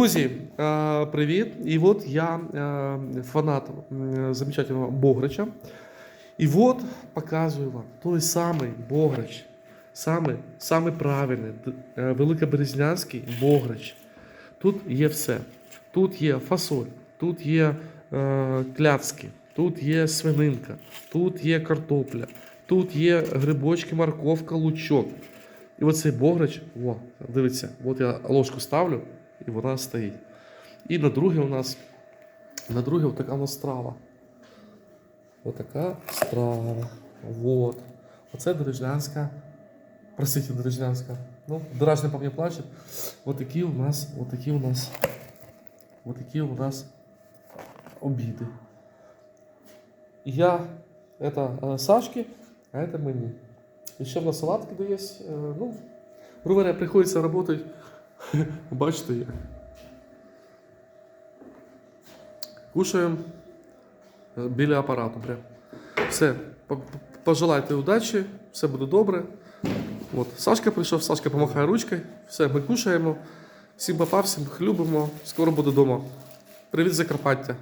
Друзі, е, привіт! І от я е, фанат замечательного Бограча. І от показую вам той самий Бограч, самий, самий правильний, е, великоберезнянський Бограч. Тут є все. Тут є фасоль, тут є е, кляцки, тут є свининка, тут є картопля, тут є грибочки, морковка, лучок. І оцей бограч, о, дивіться, от я ложку ставлю, і вона стоїть. І на друге у нас, на друге така у нас страва. Отака страва. Вот. Оце дорожнянська. Простите, дорожнянська. Ну, дорожня по мені плаче. Вот такі у нас, вот такі у нас, вот такі у нас обіди. Я, это э, Сашки, а это мені. Еще на салатки да есть. Э, ну, грубо говоря, приходится работать. Бачите як. Кушаємо е, біля апарату. Прям. Все. По- по- Пожелайте удачі, все буде добре. От, Сашка прийшов, Сашка помахає ручкою. Все, ми кушаємо. Всім папа, всім любимо. Скоро буду вдома. Привіт, Закарпаття.